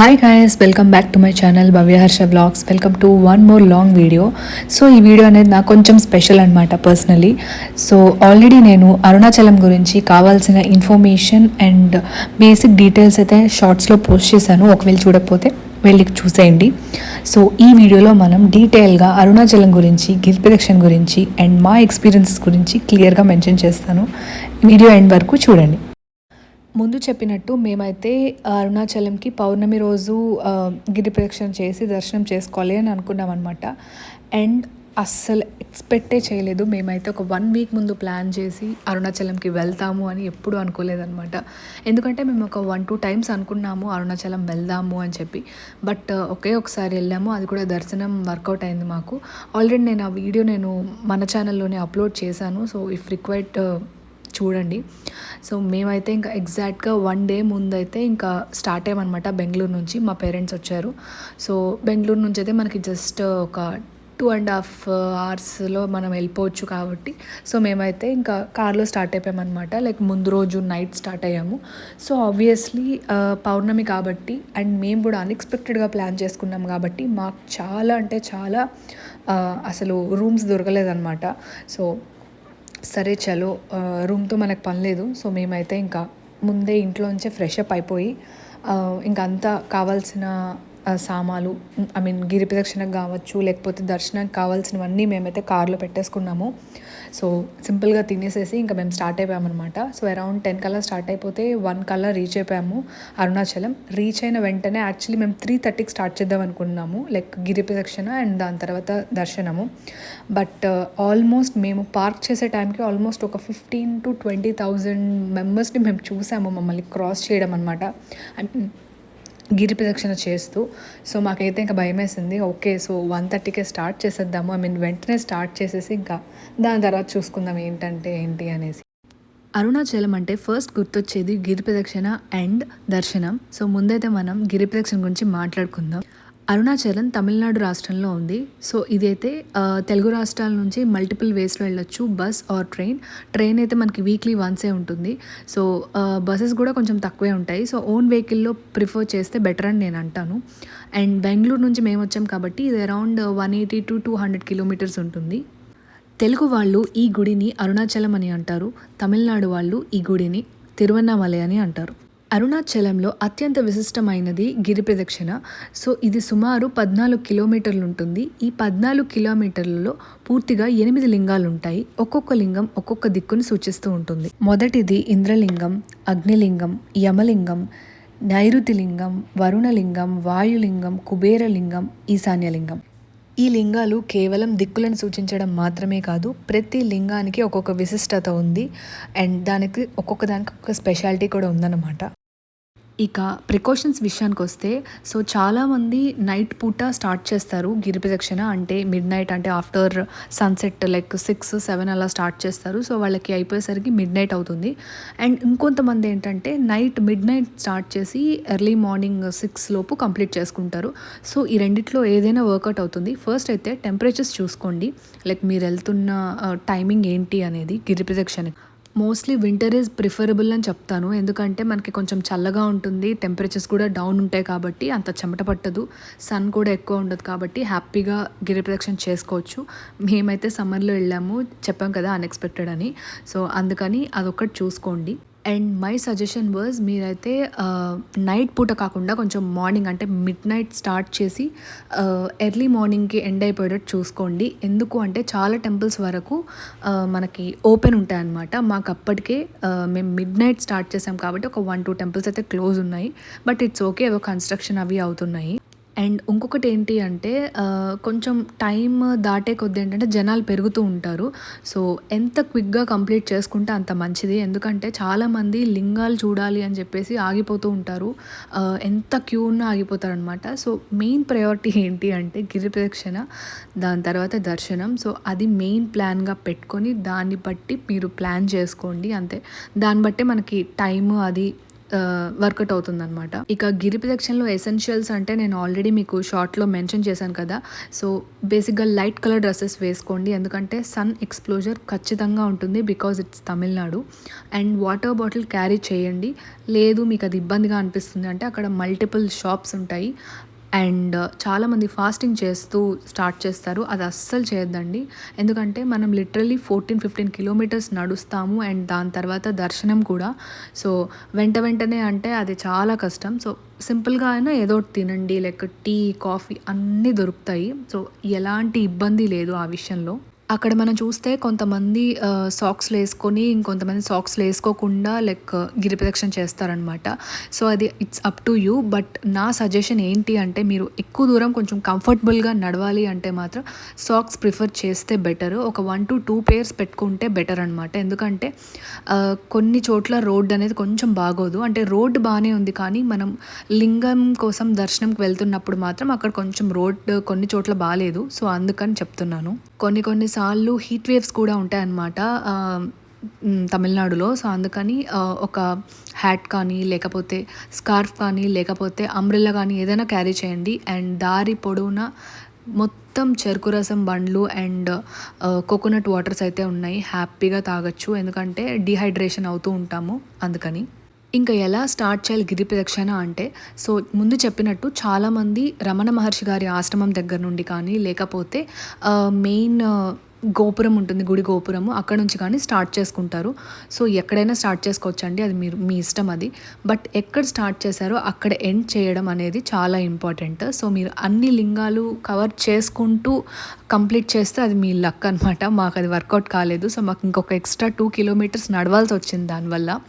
Hi guys welcome back to my channel Bhavya Harsha vlogs welcome to one more long video so ఈ video అనేది నాకు కొంచెం special అనమాట personally so already నేను అరుణాచలం గురించి కావాల్సిన ఇన్ఫర్మేషన్ అండ్ బేసిక్ డీటెయిల్స్ అయితే షార్ట్స్లో పోస్ట్ చేశాను. ఒకవేళ చూడకపోతే వెళ్ళి చూసేయండి. సో ఈ వీడియోలో మనం డీటెయిల్గా అరుణాచలం గురించి గిర్ ప్రదక్షిణ గురించి అండ్ మా ఎక్స్పీరియన్సెస్ గురించి క్లియర్గా మెన్షన్ చేస్తాను. వీడియో ఎండ్ వరకు చూడండి. ముందు చెప్పినట్టు మేమైతే అరుణాచలంకి పౌర్ణమి రోజు గిరి ప్రదక్షిణ చేసి దర్శనం చేసుకోవాలి అని అనుకున్నాం అనమాట అండ్ అస్సలు ఎక్స్పెక్టే చేయలేదు. మేమైతే ఒక వన్ వీక్ ముందు ప్లాన్ చేసి అరుణాచలంకి వెళ్తాము అని ఎప్పుడు అనుకోలేదన్నమాట ఎందుకంటే మేము ఒక వన్ టూ టైమ్స్ అనుకున్నాము అరుణాచలం వెళ్దాము అని చెప్పి. బట్ ఒకే ఒకసారి వెళ్ళాము. అది కూడా దర్శనం వర్కౌట్ అయింది మాకు. ఆల్రెడీ నేను ఆ వీడియో నేను మన ఛానల్లోనే అప్లోడ్ చేశాను. సో ఇఫ్ రిక్వైర్డ్ చూడండి. సో మేమైతే ఇంకా ఎగ్జాక్ట్గా వన్ డే ముందైతే ఇంకా స్టార్ట్ అయ్యామన్నమాట బెంగళూరు నుంచి. మా పేరెంట్స్ వచ్చారు. సో బెంగళూరు నుంచి అయితే మనకి జస్ట్ ఒక టూ అండ్ హాఫ్ అవర్స్లో మనం వెళ్ళిపోవచ్చు కాబట్టి. సో మేమైతే ఇంకా కార్లో స్టార్ట్ అయిపోయామన్నమాట. లైక్ ముందు రోజు నైట్ స్టార్ట్ అయ్యాము. సో ఆబ్వియస్లీ పౌర్ణమి కాబట్టి అండ్ మేము కూడా అన్ఎక్స్పెక్టెడ్గా ప్లాన్ చేసుకున్నాం కాబట్టి మాకు చాలా అంటే చాలా అసలు రూమ్స్ దొరకలేదన్నమాట. సో సరే చలో రూమ్తో మనకు పని లేదు. సో మేమైతే ఇంకా ముందే ఇంట్లోంచే ఫ్రెష్ అప్ అయిపోయి ఇంకంతా కావాల్సిన సామాలు ఐ మీన్ గిరి ప్రదక్షిణకు కావచ్చు లేకపోతే దర్శనానికి కావాల్సినవన్నీ మేమైతే కార్లో పెట్టేసుకున్నాము. సో సింపుల్గా తినేసేసి ఇంకా మేము స్టార్ట్ అయిపోయామన్నమాట. సో అరౌండ్ టెన్ కల్లా స్టార్ట్ అయిపోతే వన్ కల్లా రీచ్ అయిపోయాము అరుణాచలం. రీచ్ అయిన వెంటనే యాక్చువల్లీ మేము త్రీ థర్టీకి స్టార్ట్ చేద్దాం అనుకున్నాము లైక్ గిరి ప్రదక్షిణ అండ్ దాని తర్వాత దర్శనము. బట్ ఆల్మోస్ట్ మేము పార్క్ చేసే టైంకి ఆల్మోస్ట్ ఒక ఫిఫ్టీన్ టు ట్వంటీ థౌజండ్ మెంబర్స్ని మేము చూసాము మమ్మల్ని క్రాస్ చేయడం అనమాట గిరి ప్రదక్షిణ చేస్తూ సో మాకైతే ఇంకా భయం వేసింది ఓకే సో వన్ థర్టీకే స్టార్ట్ చేసేద్దాము. ఐ మీన్ వెంటనే స్టార్ట్ చేసేసి ఇంకా దాని తర్వాత చూసుకుందాం ఏంటంటే ఏంటి అనేసి. అరుణాచలం అంటే ఫస్ట్ గుర్తొచ్చేది గిరి ప్రదక్షిణ అండ్ దర్శనం. సో ముందైతే మనం గిరి ప్రదక్షిణ గురించి మాట్లాడుకుందాం. అరుణాచలం తమిళనాడు రాష్ట్రంలో ఉంది. సో ఇదైతే తెలుగు రాష్ట్రాల నుంచి మల్టిపుల్ వేస్లో వెళ్ళొచ్చు బస్ ఆర్ ట్రైన్. ట్రైన్ అయితే మనకి వీక్లీ వన్సే ఉంటుంది. సో బస్సెస్ కూడా కొంచెం తక్కువే ఉంటాయి. సో ఓన్ వెహికల్లో ప్రిఫర్ చేస్తే బెటర్ అని నేను అంటాను. అండ్ బెంగళూరు నుంచి మేము వచ్చాం కాబట్టి ఇది around one eighty to two hundred kilometres ఉంటుంది. తెలుగు వాళ్ళు ఈ గుడిని అరుణాచలం అని అంటారు. తమిళనాడు వాళ్ళు ఈ గుడిని తిరువన్నామలై అని అంటారు. అరుణాచలంలో అత్యంత విశిష్టమైనది గిరి ప్రదక్షిణ. సో ఇది సుమారు పద్నాలుగు కిలోమీటర్లు ఉంటుంది. ఈ పద్నాలుగు కిలోమీటర్లలో పూర్తిగా ఎనిమిది లింగాలు ఉంటాయి. ఒక్కొక్క లింగం ఒక్కొక్క దిక్కును సూచిస్తూ ఉంటుంది. మొదటిది ఇంద్రలింగం అగ్నిలింగం యమలింగం నైరుతిలింగం వరుణలింగం వాయులింగం కుబేరలింగం ఈశాన్యలింగం. ఈ లింగాలు కేవలం దిక్కులను సూచించడం మాత్రమే కాదు ప్రతి లింగానికి ఒక్కొక్క విశిష్టత ఉంది. అండ్ దానికి ఒక్కొక్క దానికి ఒక్కొక్క స్పెషాలిటీ కూడా ఉందన్నమాట. ఇక ప్రికాషన్స్ విషయానికి వస్తే సో చాలామంది నైట్ పూట స్టార్ట్ చేస్తారు గిరి ప్రదక్షిణ అంటే మిడ్ నైట్ అంటే after sunset like six seven అలా స్టార్ట్ చేస్తారు. సో వాళ్ళకి అయిపోయేసరికి మిడ్ నైట్ అవుతుంది. అండ్ ఇంకొంతమంది ఏంటంటే నైట్ మిడ్ నైట్ స్టార్ట్ చేసి ఎర్లీ మార్నింగ్ సిక్స్ లోపు కంప్లీట్ చేసుకుంటారు. సో ఈ రెండిట్లో ఏదైనా వర్కౌట్ అవుతుంది. ఫస్ట్ అయితే టెంపరేచర్స్ చూసుకోండి. లైక్ మీరు వెళ్తున్న టైమింగ్ ఏంటి అనేది గిరి ప్రదక్షిణకి. మోస్ట్లీ వింటర్ ఈజ్ ప్రిఫరబుల్ అని చెప్తాను. ఎందుకంటే మనకి కొంచెం చల్లగా ఉంటుంది. టెంపరేచర్స్ కూడా డౌన్ ఉంటాయి కాబట్టి అంత చెమట పట్టదు. సన్ కూడా ఎక్కువ ఉండదు కాబట్టి హ్యాపీగా గిరి ప్రదక్షిణ చేసుకోవచ్చు. మేమైతే సమ్మర్లో వెళ్ళాము. చెప్పాం కదా అన్ఎక్స్పెక్టెడ్ అని. సో అందుకని అదొకటి చూసుకోండి. అండ్ మై సజెషన్ వాజ్ మీరైతే నైట్ పూట కాకుండా కొంచెం మార్నింగ్ అంటే మిడ్ నైట్ స్టార్ట్ చేసి ఎర్లీ మార్నింగ్కి ఎండ్ అయిపోయేటట్టు చూసుకోండి. ఎందుకు అంటే చాలా టెంపుల్స్ వరకు మనకి ఓపెన్ ఉంటాయన్నమాట మాకు అప్పటికే మేము మిడ్ నైట్ స్టార్ట్ చేసాం కాబట్టి ఒక వన్ టూ టెంపుల్స్ అయితే క్లోజ్ ఉన్నాయి. బట్ ఇట్స్ ఓకే ఏదో కన్స్ట్రక్షన్ అవి అవుతున్నాయి. అండ్ ఇంకొకటి ఏంటి అంటే కొంచెం టైం దాటే కొద్ది ఏంటంటే జనాలు పెరుగుతూ ఉంటారు. సో ఎంత క్విక్గా కంప్లీట్ చేసుకుంటే అంత మంచిది. ఎందుకంటే చాలామంది లింగాలు చూడాలి అని చెప్పేసి ఆగిపోతూ ఉంటారు. ఎంత క్యూ ఉన్నా ఆగిపోతారు అనమాట సో మెయిన్ ప్రయారిటీ ఏంటి అంటే గిరి ప్రదక్షిణ దాని తర్వాత దర్శనం. సో అది మెయిన్ ప్లాన్గా పెట్టుకొని దాన్ని బట్టి మీరు ప్లాన్ చేసుకోండి అంతే. దాన్ని బట్టే మనకి టైం అది వర్కౌట్ అవుతుంది అనమాట ఇక గిరి ప్రదక్షిణలో ఎసెన్షియల్స్ అంటే నేను ఆల్రెడీ మీకు షార్ట్లో మెన్షన్ చేశాను కదా. సో బేసిక్గా లైట్ కలర్ డ్రెస్సెస్ వేసుకోండి. ఎందుకంటే సన్ ఎక్స్ప్లోజర్ ఖచ్చితంగా ఉంటుంది because it's Tamil Nadu and water bottle carry చేయండి. లేదు మీకు అది ఇబ్బందిగా అనిపిస్తుంది అంటే అక్కడ మల్టిపుల్ షాప్స్ ఉంటాయి. అండ్ చాలామంది ఫాస్టింగ్ చేస్తూ స్టార్ట్ చేస్తారు. అది అస్సలు చేయొద్దండి. ఎందుకంటే మనం లిటరలీ ఫోర్టీన్ ఫిఫ్టీన్ కిలోమీటర్స్ నడుస్తాము అండ్ దాని తర్వాత దర్శనం కూడా. సో వెంట వెంటనే అంటే అది చాలా కష్టం. సో సింపుల్గా అయినా ఏదో తినండి. లైక్ టీ కాఫీ అన్నీ దొరుకుతాయి. సో ఎలాంటి ఇబ్బంది లేదు ఆ విషయంలో. అక్కడ మనం చూస్తే కొంతమంది సాక్స్లు వేసుకొని ఇంకొంతమంది సాక్స్లు వేసుకోకుండా లైక్ గిరి ప్రదక్షిణ చేస్తారనమాట సో అది it's up to you but నా సజెషన్ ఏంటి అంటే మీరు ఎక్కువ దూరం కొంచెం కంఫర్టబుల్గా నడవాలి అంటే మాత్రం సాక్స్ ప్రిఫర్ చేస్తే బెటర్ ఒక వన్ టు టూ పేర్స్ పెట్టుకుంటే బెటర్ అనమాట ఎందుకంటే కొన్ని చోట్ల రోడ్ అనేది కొంచెం బాగోదు. అంటే రోడ్ బాగానే ఉంది కానీ మనం లింగం కోసం దర్శనంకి వెళ్తున్నప్పుడు మాత్రం అక్కడ కొంచెం రోడ్ కొన్ని చోట్ల బాగాలేదు సో అందుకని చెప్తున్నాను. కొన్ని కొన్నిసార్లు హీట్ వేవ్స్ కూడా ఉంటాయన్నమాట తమిళనాడులో. సో అందుకని ఒక హ్యాట్ కానీ లేకపోతే స్కార్ఫ్ కానీ లేకపోతే అంబ్రెల్లా కానీ ఏదైనా క్యారీ చేయండి. అండ్ దారి పొడవునా మొత్తం చెరుకు రసం బండ్లు అండ్ కోకోనట్ వాటర్స్ అయితే ఉన్నాయి. హ్యాపీగా తాగొచ్చు. ఎందుకంటే డిహైడ్రేషన్ అవుతూ ఉంటాము. అందుకని. ఇంకా ఎలా స్టార్ట్ చేయాలి గిరి ప్రదక్షిణ అంటే సో ముందు చెప్పినట్టు చాలామంది రమణ మహర్షి గారి ఆశ్రమం దగ్గర నుండి కానీ లేకపోతే మెయిన్ గోపురం ఉంటుంది గుడి గోపురము. అక్కడ నుంచి కానీ స్టార్ట్ చేసుకుంటారు. సో ఎక్కడైనా స్టార్ట్ చేసుకోవచ్చండి. అది మీరు మీ ఇష్టం అది. బట్ ఎక్కడ స్టార్ట్ చేశారో అక్కడ ఎండ్ చేయడం అనేది చాలా ఇంపార్టెంట్ సో మీరు అన్ని లింగాలు కవర్ చేసుకుంటూ కంప్లీట్ చేస్తే అది మీ లక్ అనమాట మాకు అది వర్కౌట్ కాలేదు. సో మాకు ఇంకొక ఎక్స్ట్రా టూ కిలోమీటర్స్ నడవాల్సి వచ్చింది దానివల్ల.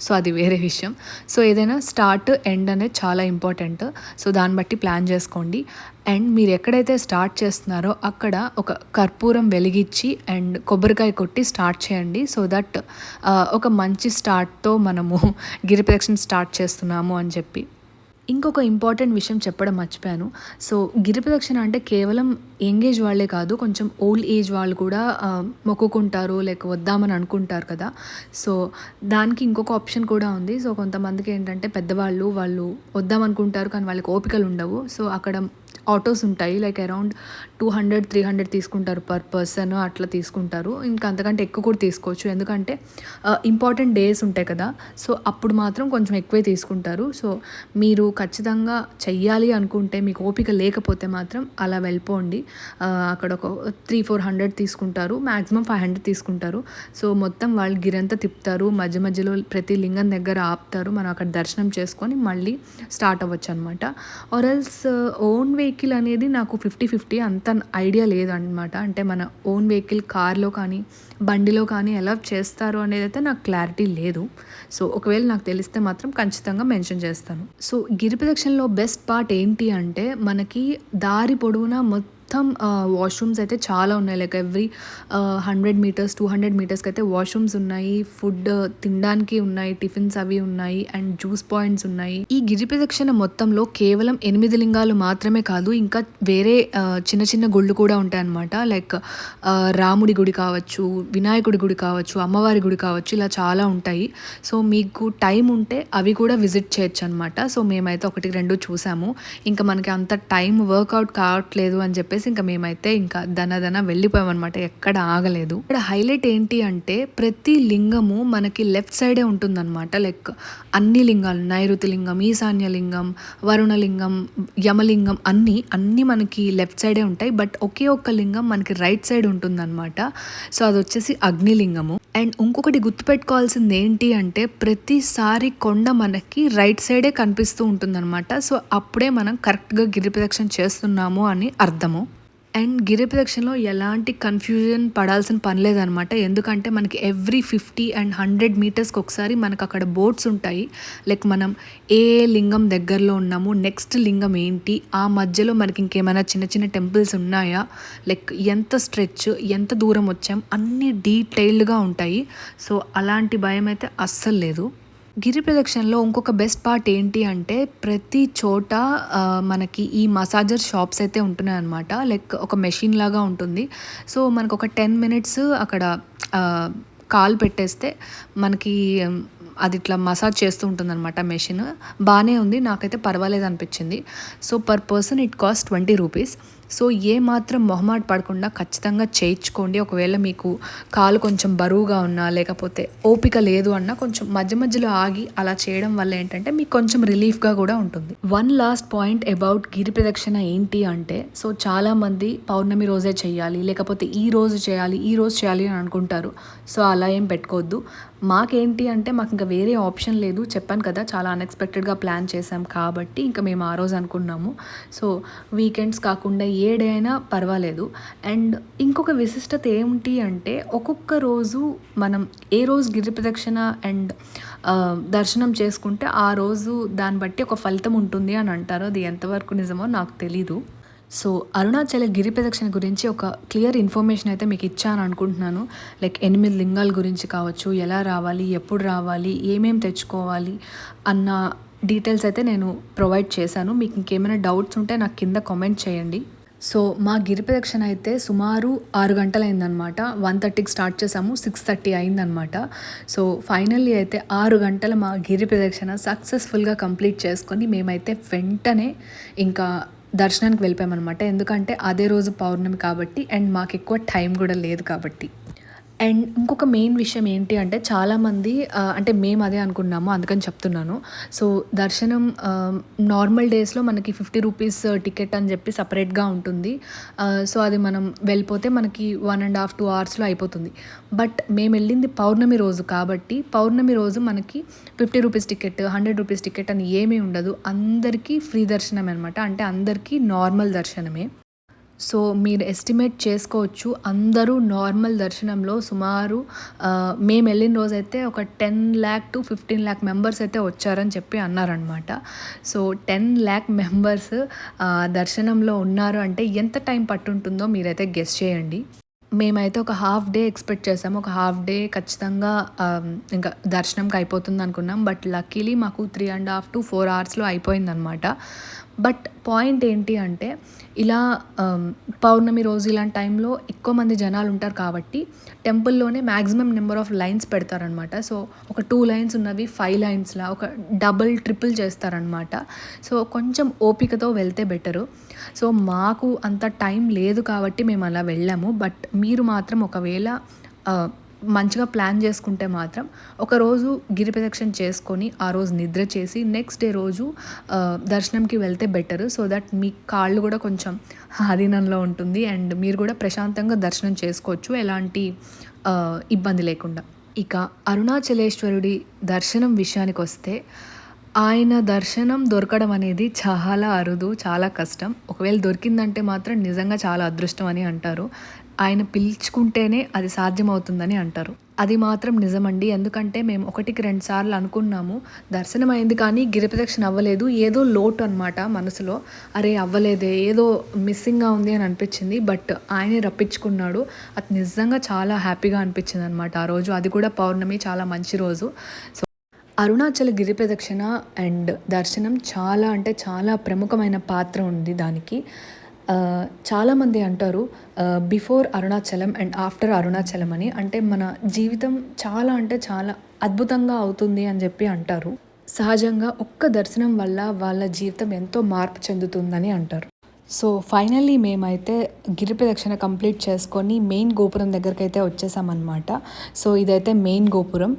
సో అది వేరే విషయం. సో ఏదైనా స్టార్ట్ ఎండ్ అనేది చాలా ఇంపార్టెంట్ సో దాన్ని బట్టి ప్లాన్ చేసుకోండి. అండ్ మీరు ఎక్కడైతే స్టార్ట్ చేస్తున్నారో అక్కడ ఒక కర్పూరం వెలిగించి అండ్ కొబ్బరికాయ కొట్టి స్టార్ట్ చేయండి. సో దట్ ఒక మంచి స్టార్ట్తో మనము గిరి ప్రదక్షిణ స్టార్ట్ చేస్తున్నాము అని చెప్పి. ఇంకొక ఇంపార్టెంట్ విషయం చెప్పడం మర్చిపోయాను. సో గిరి ప్రదక్షిణ అంటే కేవలం యంగ్ ఏజ్ వాళ్ళే కాదు కొంచెం ఓల్డ్ ఏజ్ వాళ్ళు కూడా మొక్కుకుంటారు లేక వద్దామని అనుకుంటారు కదా. సో దానికి ఇంకొక ఆప్షన్ కూడా ఉంది. సో కొంతమందికి ఏంటంటే పెద్దవాళ్ళు వాళ్ళు వద్దామనుకుంటారు కానీ వాళ్ళకి ఓపికలు ఉండవు. సో అక్కడ ఆటోస్ ఉంటాయి. Like around two hundred three hundred తీసుకుంటారు పర్ పర్సన్ అట్లా తీసుకుంటారు. ఇంకా అంతకంటే ఎక్కువ కూడా తీసుకోవచ్చు. ఎందుకంటే ఇంపార్టెంట్ డేస్ ఉంటాయి కదా. సో అప్పుడు మాత్రం కొంచెం ఎక్కువే తీసుకుంటారు. సో మీరు ఖచ్చితంగా చెయ్యాలి అనుకుంటే మీకు ఓపిక లేకపోతే మాత్రం అలా వెళ్ళిపోండి. అక్కడ ఒక త్రీ ఫోర్ హండ్రెడ్ తీసుకుంటారు. మ్యాక్సిమం ఫైవ్ హండ్రెడ్ తీసుకుంటారు. సో మొత్తం వాళ్ళు గిరంతా తిప్పుతారు. మధ్య మధ్యలో ప్రతి లింగం దగ్గర ఆపుతారు. మనం అక్కడ దర్శనం చేసుకొని మళ్ళీ స్టార్ట్ అవ్వచ్చు అనమాట or else own vehicle vehicle అనేది నాకు ఫిఫ్టీ ఫిఫ్టీ అంత ఐడియా లేదనమాట అంటే మన ఓన్ వెహికల్ కార్లో కానీ బండిలో కానీ ఎలా చేస్తారు అనేది అయితే నాకు క్లారిటీ లేదు. సో ఒకవేళ నాకు తెలిస్తే మాత్రం ఖచ్చితంగా మెన్షన్ చేస్తాను. సో గిరి ప్రదక్షిణలో బెస్ట్ పార్ట్ ఏంటి అంటే మనకి దారి పొడవునా మొత్తం మొత్తం వాష్రూమ్స్ అయితే చాలా ఉన్నాయి. Like every hundred metres two hundred మీటర్స్కి అయితే వాష్రూమ్స్ ఉన్నాయి. ఫుడ్ తినడానికి ఉన్నాయి. టిఫిన్స్ అవి ఉన్నాయి. అండ్ జ్యూస్ పాయింట్స్ ఉన్నాయి. ఈ గిరి ప్రదక్షిణ మొత్తంలో కేవలం ఎనిమిది లింగాలు మాత్రమే కాదు ఇంకా వేరే చిన్న చిన్న గుళ్ళు కూడా ఉంటాయి అన్నమాట లైక్ రాముడి గుడి కావచ్చు వినాయకుడి గుడి కావచ్చు అమ్మవారి గుడి కావచ్చు ఇలా చాలా ఉంటాయి. సో మీకు టైం ఉంటే అవి కూడా విజిట్ చేయొచ్చు అనమాట సో మేమైతే ఒకటి రెండు చూసాము. ఇంకా మనకి అంత టైం వర్కౌట్ కావట్లేదు అని చెప్పేసి ఇంకా మేమైతే ఇంకా దన దన వెళ్ళిపోయామన్నమాట. ఎక్కడ ఆగలేదు. ఇక్కడ హైలైట్ ఏంటి అంటే ప్రతి లింగము మనకి లెఫ్ట్ సైడే ఉంటుందన్నమాట. లైక్ అన్ని లింగాలు నైరుతి లింగం ఈశాన్య లింగం వరుణలింగం యమలింగం అన్నీ అన్నీ మనకి లెఫ్ట్ సైడే ఉంటాయి. బట్ ఒకే ఒక్క లింగం మనకి రైట్ సైడ్ ఉంటుందన్నమాట. సో అది వచ్చేసి అగ్నిలింగము. అండ్ ఇంకొకటి గుర్తుపెట్టుకోవాల్సింది ఏంటి అంటే ప్రతిసారి కొండ మనకి రైట్ సైడే కనిపిస్తూ ఉంటుందన్నమాట. సో అప్పుడే మనం కరెక్ట్గా గిరి ప్రదక్షిణ చేస్తున్నాము అని అర్థము. అండ్ గిరి ప్రదక్షిణలో ఎలాంటి కన్ఫ్యూజన్ పడాల్సిన పని లేదనమాట. ఎందుకంటే మనకి ఎవ్రీ ఫిఫ్టీ అండ్ హండ్రెడ్ మీటర్స్కి ఒకసారి మనకు అక్కడ బోట్స్ ఉంటాయి. లైక్ మనం ఏ లింగం దగ్గరలో ఉన్నాము నెక్స్ట్ లింగం ఏంటి ఆ మధ్యలో మనకి ఇంకేమైనా చిన్న చిన్న టెంపుల్స్ ఉన్నాయా? లైక్ ఎంత స్ట్రెచ్ ఎంత దూరం వచ్చాం? అన్నీ డీటెయిల్డ్గా ఉంటాయి. సో అలాంటి భయం అయితే అస్సలు లేదు. గిరి ప్రదక్షిణలో ఇంకొక బెస్ట్ పార్ట్ ఏంటి అంటే ప్రతి చోట మనకి ఈ మసాజర్ షాప్స్ అయితే ఉంటున్నాయి అనమాట లైక్ ఒక మెషిన్ లాగా ఉంటుంది. సో మనకు ఒక టెన్ మినిట్స్ అక్కడ కాల్ కాలు పెట్టేస్తే మనకి అది ఇట్లా మసాజ్ చేస్తూ ఉంటుంది అనమాట మెషిన్ బాగానే ఉంది. నాకైతే పర్వాలేదు అనిపించింది. So per person it cost twenty rupees so ఏ మాత్రం మొహమాట పడకుండా ఖచ్చితంగా చేయించుకోండి. ఒకవేళ మీకు కాలు కొంచెం బరువుగా ఉన్నా లేకపోతే ఓపిక లేదు అన్నా కొంచెం మధ్య మధ్యలో ఆగి అలా చేయడం వల్ల ఏంటంటే మీకు కొంచెం రిలీఫ్గా కూడా ఉంటుంది. వన్ లాస్ట్ పాయింట్ అబౌట్ గిరి ప్రదక్షిణ ఏంటి అంటే సో చాలామంది పౌర్ణమి రోజే చేయాలి లేకపోతే ఈ రోజు చేయాలి ఈ రోజు చేయాలి అని అనుకుంటారు. సో అలా ఏం పెట్టుకోవద్దు. మాకేంటి అంటే మాకు ఇంకా వేరే ఆప్షన్ లేదు. చెప్పాను కదా చాలా అన్ఎక్స్పెక్టెడ్గా ప్లాన్ చేసాం కాబట్టి ఇంకా మేము ఆ రోజు అనుకున్నాము. సో వీకెండ్స్ కాకుండా ఏ డే అయినా పర్వాలేదు. అండ్ ఇంకొక విశిష్టత ఏమిటి అంటే ఒక్కొక్క రోజు మనం ఏ రోజు గిరి ప్రదక్షిణ అండ్ దర్శనం చేసుకుంటే ఆ రోజు దాన్ని బట్టి ఒక ఫలితం ఉంటుంది అని అంటారు. అది ఎంతవరకు నిజమో నాకు తెలీదు. సో అరుణాచల గిరి ప్రదక్షిణ గురించి ఒక క్లియర్ ఇన్ఫర్మేషన్ అయితే మీకు ఇచ్చాను అనుకుంటున్నాను. లైక్ ఎనిమిది లింగాల గురించి కావచ్చు ఎలా రావాలి ఎప్పుడు రావాలి ఏమేం తెచ్చుకోవాలి అన్న డీటెయిల్స్ అయితే నేను ప్రొవైడ్ చేశాను. మీకు ఇంకేమైనా డౌట్స్ ఉంటే నాకు కింద కామెంట్ చేయండి. సో మా గిరి ప్రదక్షిణ అయితే సుమారు ఆరు గంటలైందనమాట వన్ థర్టీకి స్టార్ట్ చేసాము సిక్స్ థర్టీ అయిందనమాట సో ఫైనల్లీ అయితే ఆరు గంటల మా గిరి ప్రదక్షిణ సక్సెస్ఫుల్గా కంప్లీట్ చేసుకొని మేమైతే వెంటనే ఇంకా దర్శనానికి వెళ్ళిపోయామన్నమాట. ఎందుకంటే అదే రోజు పౌర్ణమి కాబట్టి అండ్ మాకు ఎక్కువ టైం కూడా లేదు కాబట్టి. అండ్ ఇంకొక మెయిన్ విషయం ఏంటి అంటే చాలామంది అంటే మేము అదే అనుకున్నాము అందుకని చెప్తున్నాను. సో దర్శనం నార్మల్ డేస్లో మనకి ఫిఫ్టీ రూపీస్ టికెట్ అని చెప్పి సపరేట్గా ఉంటుంది. సో అది మనం వెళ్ళిపోతే మనకి వన్ అండ్ హాఫ్ టూ అవర్స్లో అయిపోతుంది. బట్ మేము వెళ్ళింది పౌర్ణమి రోజు కాబట్టి పౌర్ణమి రోజు మనకి fifty rupees ticket hundred rupees ticket అని ఏమీ ఉండదు. అందరికీ ఫ్రీ దర్శనం అనమాట అంటే అందరికీ నార్మల్ దర్శనమే. సో మీరు ఎస్టిమేట్ చేసుకోవచ్చు. అందరూ నార్మల్ దర్శనంలో సుమారు మేము వెళ్ళిన రోజైతే ఒక ten lakh to fifteen lakh members అయితే వచ్చారని చెప్పి అన్నారనమాట సో టెన్ ల్యాక్ మెంబర్స్ దర్శనంలో ఉన్నారు అంటే ఎంత టైం పట్టుంటుందో మీరైతే గెస్ చేయండి. మేమైతే ఒక హాఫ్ డే ఎక్స్పెక్ట్ చేసాము. ఒక హాఫ్ డే ఖచ్చితంగా ఇంకా దర్శనంకి అయిపోతుంది అనుకున్నాం. బట్ లక్కీలీ మాకు three and half to four అవర్స్లో అయిపోయిందనమాట బట్ పాయింట్ ఏంటి అంటే ఇలా పౌర్ణమి రోజు ఇలాంటి టైంలో ఎక్కువ మంది జనాలు ఉంటారు కాబట్టి టెంపుల్లోనే మ్యాక్సిమం నెంబర్ ఆఫ్ లైన్స్ పెడతారనమాట. సో ఒక టూ లైన్స్ ఉన్నవి ఫైవ్ లైన్స్లా ఒక డబుల్ ట్రిపుల్ చేస్తారనమాట. సో కొంచెం ఓపికతో వెళ్తే బెటరు. సో మాకు అంత టైం లేదు కాబట్టి మేము అలా వెళ్ళాము. బట్ మీరు మాత్రం ఒకవేళ మంచిగా ప్లాన్ చేసుకుంటే మాత్రం ఒకరోజు గిరి ప్రదక్షిణ చేసుకొని ఆ రోజు నిద్ర చేసి నెక్స్ట్ డే రోజు దర్శనంకి వెళ్తే బెటర్ సో దట్ మీ కాళ్ళు కూడా కొంచెం ఆధీనంలో ఉంటుంది అండ్ మీరు కూడా ప్రశాంతంగా దర్శనం చేసుకోవచ్చు. ఎలాంటి ఇబ్బంది లేకుండా. ఇక అరుణాచలేశ్వరుడి దర్శనం విషయానికి వస్తే ఆయన దర్శనం దొరకడం అనేది చాలా అరుదు చాలా కష్టం. ఒకవేళ దొరికిందంటే మాత్రం నిజంగా చాలా అదృష్టం అని అంటారు. ఆయన పిలుచుకుంటేనే అది సాధ్యమవుతుందని అంటారు. అది మాత్రం నిజమండి. ఎందుకంటే మేము ఒకటికి రెండు సార్లు అనుకున్నాము. దర్శనం అయింది కానీ గిరిప్రదక్షిణ అవ్వలేదు. ఏదో లోటు అనమాట మనసులో. అరే అవ్వలేదే. ఏదో మిస్సింగ్గా ఉంది అని అనిపించింది. బట్ ఆయనే రప్పించుకున్నాడు. అది నిజంగా చాలా హ్యాపీగా అనిపించింది అనమాట ఆ రోజు. అది కూడా పౌర్ణమి చాలా మంచి రోజు. సో అరుణాచల్ గిరి ప్రదక్షిణ అండ్ దర్శనం చాలా అంటే చాలా ప్రముఖమైన పాత్ర ఉంది దానికి. చాలామంది అంటారు before Arunachalam and after Arunachalam అని. అంటే మన జీవితం చాలా అంటే చాలా అద్భుతంగా అవుతుంది అని చెప్పి అంటారు. సహజంగా ఒక్క దర్శనం వల్ల వాళ్ళ జీవితం ఎంతో మార్పు చెందుతుందని అంటారు. సో ఫైనల్లీ మేమైతే గిరి ప్రదక్షిణ కంప్లీట్ చేసుకొని మెయిన్ గోపురం దగ్గరికి అయితే వచ్చేసామన్నమాట. సో ఇదైతే మెయిన్ గోపురం.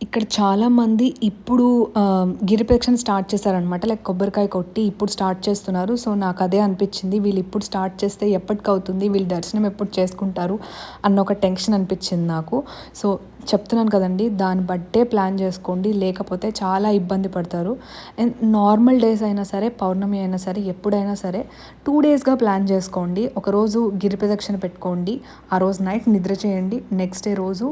ఇక్కడ చాలామంది ఇప్పుడు ఆ, గిరి స్టార్ట్ చేశారనమాట లైక్ కొబ్బరికాయ కొట్టి ఇప్పుడు స్టార్ట్ చేస్తున్నారు. సో నాకు అదే అనిపించింది. వీళ్ళు ఇప్పుడు స్టార్ట్ చేస్తే ఎప్పటికవుతుంది? వీళ్ళు దర్శనం ఎప్పుడు చేసుకుంటారు? అన్న ఒక టెన్షన్ అనిపించింది నాకు. సో చెప్తున్నాను కదండి దాన్ని బట్టే ప్లాన్ చేసుకోండి. లేకపోతే చాలా ఇబ్బంది పడతారు. అండ్ నార్మల్ డేస్ అయినా సరే పౌర్ణమి అయినా సరే ఎప్పుడైనా సరే టూ డేస్గా ప్లాన్ చేసుకోండి. ఒకరోజు గిరి ప్రదక్షిణ పెట్టుకోండి. ఆ రోజు నైట్ నిద్ర చేయండి. నెక్స్ట్ డే రోజు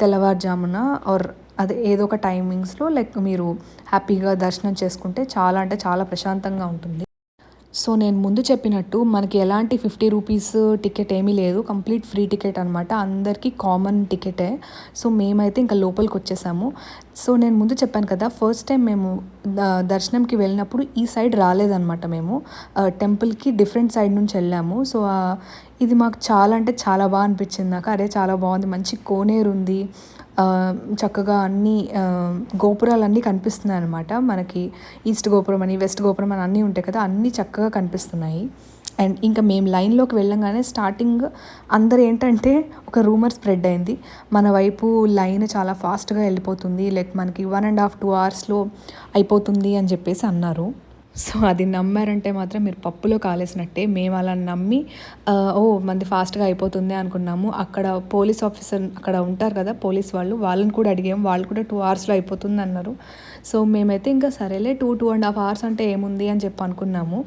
తెల్లవారుజామున ఆర్ అదే ఏదో ఒక టైమింగ్స్లో లైక్ మీరు హ్యాపీగా దర్శనం చేసుకుంటే చాలా అంటే చాలా ప్రశాంతంగా ఉంటుంది. సో నేను ముందు చెప్పినట్టు మనకి ఎలాంటి ఫిఫ్టీ రూపీస్ టికెట్ ఏమీ లేదు. కంప్లీట్ ఫ్రీ టికెట్ అనమాట అందరికీ కామన్ టికెటే సో మేమైతే ఇంకా లోపలికి వచ్చేసాము. సో నేను ముందు చెప్పాను కదా ఫస్ట్ టైం మేము దర్శనంకి వెళ్ళినప్పుడు ఈ సైడ్ రాలేదన్నమాట మేము. టెంపుల్కి డిఫరెంట్ సైడ్ నుంచి వెళ్ళాము. సో ఇది మాకు చాలా అంటే చాలా బాగా అనిపించింది నాకు. అరే చాలా బాగుంది. మంచి కోనేరు ఉంది. చక్కగా అన్ని గోపురాలన్నీ కనిపిస్తున్నాయి అనమాట మనకి ఈస్ట్ గోపురం అని వెస్ట్ గోపురం అని అన్నీ ఉంటాయి కదా అన్నీ చక్కగా కనిపిస్తున్నాయి. అండ్ ఇంకా మేము లైన్లోకి వెళ్ళంగానే స్టార్టింగ్ అందరు ఏంటంటే ఒక రూమర్ స్ప్రెడ్ అయింది. మన వైపు లైన్ చాలా ఫాస్ట్గా వెళ్ళిపోతుంది. లైక్ మనకి వన్ అండ్ హాఫ్ టూ అవర్స్లో అయిపోతుంది అని చెప్పేసి అన్నారు. సో అది నమ్మారంటే మాత్రం మీరు పప్పులో కాలేసినట్టే. మేము అలా నమ్మి ఓ మంది ఫాస్ట్గా అయిపోతుంది అనుకున్నాము. అక్కడ పోలీస్ ఆఫీసర్ అక్కడ ఉంటారు కదా పోలీస్ వాళ్ళు వాళ్ళని కూడా అడిగాం. వాళ్ళు కూడా టూ అవర్స్లో అయిపోతుంది అన్నారు సో మేమైతే ఇంకా సరేలే two two and half hours అంటే ఏముంది అని చెప్పి అనుకున్నాము.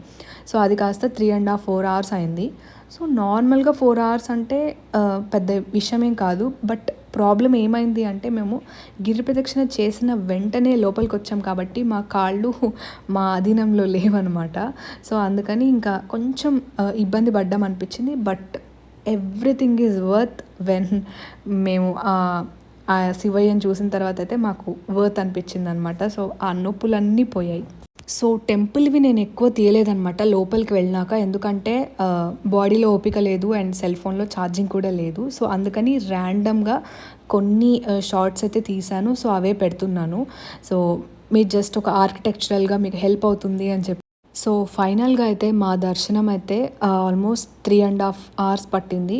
సో అది కాస్త three and half four hours అయింది. సో నార్మల్గా ఫోర్ అవర్స్ అంటే పెద్ద విషయం ఏం కాదు. బట్ ప్రాబ్లం ఏమైంది అంటే మేము గిరి ప్రదక్షిణ చేసిన వెంటనే లోపలికి వచ్చాం కాబట్టి మా కాళ్ళు మా అధీనంలో లేవనమాట సో అందుకని ఇంకా కొంచెం ఇబ్బంది పడ్డాం అనిపించింది. But everything is worth when మేము ఆ- ఆ శివయ్యని చూసిన తర్వాత అయితే మాకు వర్త్ అనిపించింది అనమాట సో ఆ నొప్పులన్నీ పోయాయి. సో టెంపుల్వి నేను ఎక్కువ తీయలేదనమాట లోపలికి వెళ్ళినాక. ఎందుకంటే బాడీలో ఓపిక లేదు అండ్ సెల్ ఫోన్లో ఛార్జింగ్ కూడా లేదు. సో అందుకని ర్యాండమ్గా కొన్ని షార్ట్స్ అయితే తీసాను సో అవే పెడుతున్నాను. సో మీరు జస్ట్ ఒక ఆర్కిటెక్చరల్గా మీకు హెల్ప్ అవుతుంది అని చెప్పి. సో ఫైనల్గా అయితే మా దర్శనం అయితే almost three and half hours పట్టింది.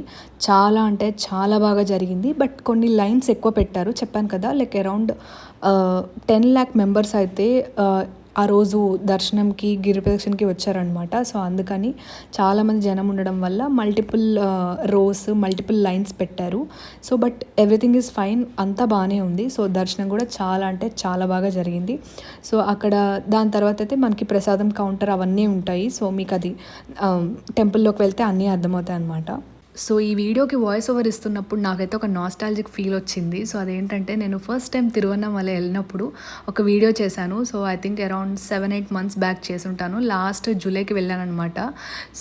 చాలా అంటే చాలా బాగా జరిగింది. బట్ కొన్ని లైన్స్ ఎక్కువ పెట్టారు. చెప్పాను కదా like around ten lakh members అయితే ఆ, రోజు దర్శనంకి గిరి ప్రదక్షిణకి వచ్చారనమాట సో అందుకని చాలామంది జనం ఉండడం వల్ల మల్టిపుల్ రోస్ మల్టిపుల్ లైన్స్ పెట్టారు. So but everything is fine అంతా బాగానే ఉంది. సో దర్శనం కూడా చాలా అంటే చాలా బాగా జరిగింది. సో అక్కడ దాని తర్వాత అయితే మనకి ప్రసాదం కౌంటర్ అవన్నీ ఉంటాయి. సో మీకు అది టెంపుల్లోకి వెళ్తే అన్నీ అర్థమవుతాయి అనమాట సో ఈ వీడియోకి వాయిస్ ఓవర్ ఇస్తున్నప్పుడు నాకైతే ఒక నాస్టాలజిక్ ఫీల్ వచ్చింది. సో అదేంటంటే నేను ఫస్ట్ టైం తిరువన్నమల వెళ్ళినప్పుడు ఒక వీడియో చేశాను. So I think around seven eight months back చేసుంటాను. Last జూలైకి వెళ్ళానమాట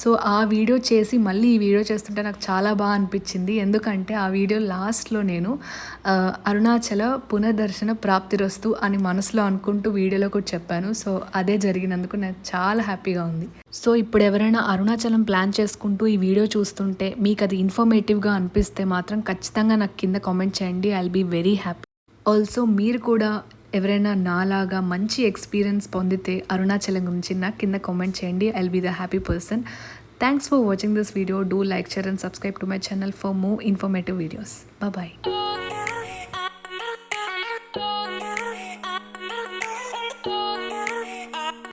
సో ఆ వీడియో చేసి మళ్ళీ ఈ వీడియో చేస్తుంటే నాకు చాలా బాగా అనిపించింది. ఎందుకంటే ఆ వీడియో లాస్ట్లో నేను అరుణాచల పునర్దర్శన ప్రాప్తిరస్తు అని మనసులో అనుకుంటూ వీడియోలో కూడా చెప్పాను. సో అదే జరిగినందుకు నాకు చాలా హ్యాపీగా ఉంది. సో ఇప్పుడు ఎవరైనా అరుణాచలం ప్లాన్ చేసుకుంటూ ఈ వీడియో చూస్తుంటే మీకు అది ఇన్ఫర్మేటివ్గా అనిపిస్తే మాత్రం ఖచ్చితంగా నాకు కింద కామెంట్ చేయండి. I be very happy also మీరు కూడా ఎవరైనా నాలాగా మంచి ఎక్స్పీరియన్స్ పొందితే అరుణాచలం గురించి నాకు కింద కామెంట్ చేయండి. I'll be the happy person thanks for watching this video do like share and subscribe to my channel for more informative videos bye